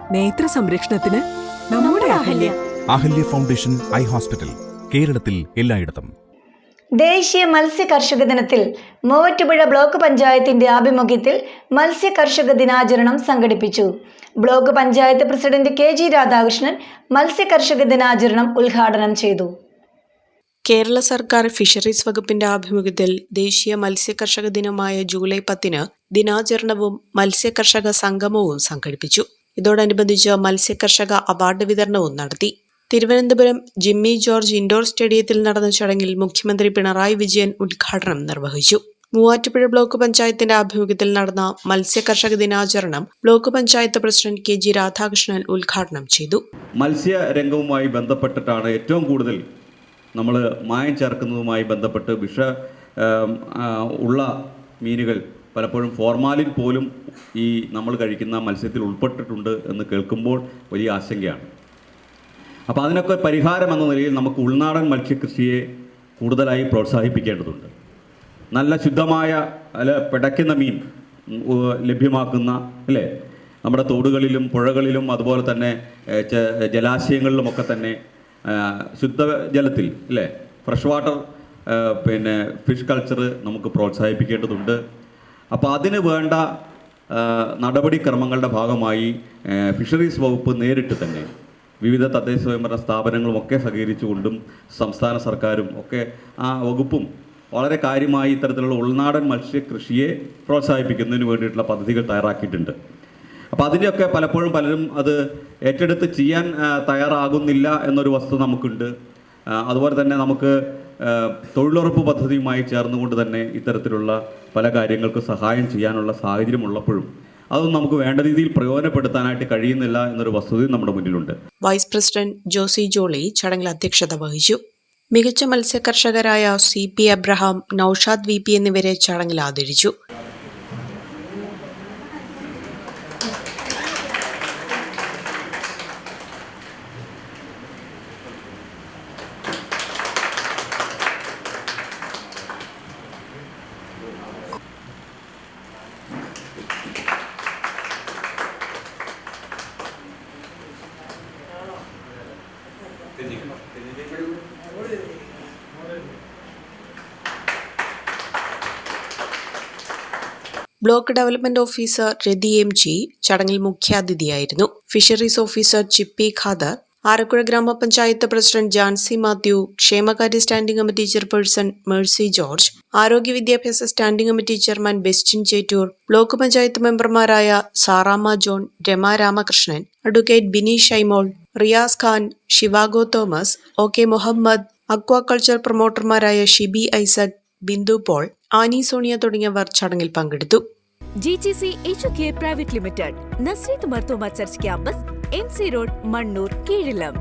നേത്ര സംരക്ഷണത്തിന് നമ്മുടെ Ahalya. Ahalya foundation eye hospital കേരളത്തിൽ എല്ലായിടത്തും. ദേശീയ മത്സ്യ കർഷക ദിനത്തിൽ മൂവറ്റുപുഴ ബ്ലോക്ക് പഞ്ചായത്തിന്റെ ആഭിമുഖ്യത്തിൽ മത്സ്യ കർഷക ദിനാചരണം സംഘടിപ്പിച്ചു. Block panchayat president K G Radhakrishnan മത്സ്യ കർഷക ദിനാചരണം ഉദ്ഘാടനം ചെയ്തു. കേരള സർക്കാർ ഫിഷറീസ് വകുപ്പിന്റെ ആഭിമുഖ്യത്തിൽ ദേശീയ മത്സ്യ കർഷക ദിനമായ ജൂലൈ പത്തിന് ദിനാചരണവും മത്സ്യ കർഷക സംഗമവും സംഘടിപ്പിച്ചു. ഇതോടനുബന്ധിച്ച് മത്സ്യ കർഷക അവാർഡ് വിതരണവും നടത്തി. തിരുവനന്തപുരം ജിമ്മി ജോർജ് ഇൻഡോർ സ്റ്റേഡിയത്തിൽ നടന്ന ചടങ്ങിൽ മുഖ്യമന്ത്രി പിണറായി വിജയൻ ഉദ്ഘാടനം നിർവഹിച്ചു. മൂവാറ്റുപുഴ ബ്ലോക്ക് പഞ്ചായത്തിന്റെ ആഭിമുഖ്യത്തിൽ നടന്ന മത്സ്യകർഷക ദിനാചരണം block panchayat president K G Radhakrishnan ഉദ്ഘാടനം ചെയ്തു. മത്സ്യ രംഗവുമായി ബന്ധപ്പെട്ടിട്ടാണ് ഏറ്റവും കൂടുതൽ നമ്മൾ മായം ചേർക്കുന്നതുമായി ബന്ധപ്പെട്ട് വിഷ ഉള്ള മീനുകൾ പലപ്പോഴും ഫോർമാലിൻ പോലും ഈ നമ്മൾ കഴിക്കുന്ന മത്സ്യത്തിൽ ഉൾപ്പെട്ടിട്ടുണ്ട് എന്ന് കേൾക്കുമ്പോൾ വലിയ ആശങ്കയാണ്. അപ്പോൾ അതിനൊക്കെ പരിഹാരം എന്ന നിലയിൽ നമുക്ക് ഉൾനാടൻ മത്സ്യകൃഷിയെ കൂടുതലായി പ്രോത്സാഹിപ്പിക്കേണ്ടതുണ്ട്. നല്ല ശുദ്ധമായ അല്ല പിടയ്ക്കുന്ന മീൻ ലഭ്യമാക്കുന്ന അല്ലേ? നമ്മുടെ തോടുകളിലും പുഴകളിലും അതുപോലെ തന്നെ ജലാശയങ്ങളിലുമൊക്കെ തന്നെ ശുദ്ധജലത്തിൽ അല്ലേ? ഫ്രഷ് വാട്ടർ പിന്നെ ഫിഷ് കൾച്ചർ നമുക്ക് പ്രോത്സാഹിപ്പിക്കേണ്ടതുണ്ട്. അപ്പോൾ അതിന് വേണ്ട നടപടിക്രമങ്ങളുടെ ഭാഗമായി ഫിഷറീസ് വകുപ്പ് നേരിട്ട് തന്നെ വിവിധ തദ്ദേശ സ്വയംഭരണ സ്ഥാപനങ്ങളും ഒക്കെ സഹകരിച്ചുകൊണ്ടും സംസ്ഥാന സർക്കാരും ഒക്കെ ആ വകുപ്പും വളരെ കാര്യമായി ഇത്തരത്തിലുള്ള ഉൾനാടൻ മത്സ്യകൃഷിയെ പ്രോത്സാഹിപ്പിക്കുന്നതിന് വേണ്ടിയിട്ടുള്ള പദ്ധതികൾ തയ്യാറാക്കിയിട്ടുണ്ട്. അപ്പോൾ അതിന്റെയൊക്കെ പലപ്പോഴും പലരും അത് ഏറ്റെടുത്ത് ചെയ്യാൻ തയ്യാറാകുന്നില്ല എന്നൊരു വസ്തുത നമുക്കുണ്ട്. അതുപോലെ തന്നെ നമുക്ക് തൊഴിലുറപ്പ് പദ്ധതിയുമായി ചേർന്നുകൊണ്ട് തന്നെ ഇത്തരത്തിലുള്ള പല കാര്യങ്ങൾക്ക് സഹായം ചെയ്യാനുള്ള സാഹചര്യം ഉള്ളപ്പോഴും അതൊന്നും നമുക്ക് വേണ്ട രീതിയിൽ പ്രയോജനപ്പെടുത്താനായിട്ട് കഴിയുന്നില്ല എന്നൊരു വസ്തുതയും നമ്മുടെ മുന്നിലുണ്ട്. വൈസ് പ്രസിഡന്റ് ജോസി ജോളി ചടങ്ങിൽ അധ്യക്ഷത വഹിച്ചു. മികച്ച മത്സ്യകർഷകരായ C P Abraham Noushad V P എന്നിവരെ ചടങ്ങിൽ ആദരിച്ചു. Block development officer Rathi M G ചടങ്ങിൽ മുഖ്യാതിഥിയായിരുന്നു. ഫിഷറീസ് ഓഫീസർ ചിപ്പി ഖാദർ ആലക്കുഴ ഗ്രാമപഞ്ചായത്ത് പ്രസിഡന്റ് ജാൻസി മാത്യു ക്ഷേമകാര്യ standing committee chairperson Mercy George ആരോഗ്യ വിദ്യാഭ്യാസ standing committee chairman Bestin Chettoor block panchayat മെമ്പർമാരായ Sarama John Rama Ramakrishnan advocate Bini Shaimol Riyas Khan Shivago Thomas O K Muhammad aquaculture പ്രൊമോട്ടർമാരായ Shibi Isaac Bindu Paul Annie Sonia തുടങ്ങിയവർ ചടങ്ങിൽ പങ്കെടുത്തു. G G C H care private limited Nazareth Marthoma church campus M C road Mannoor Keezhillam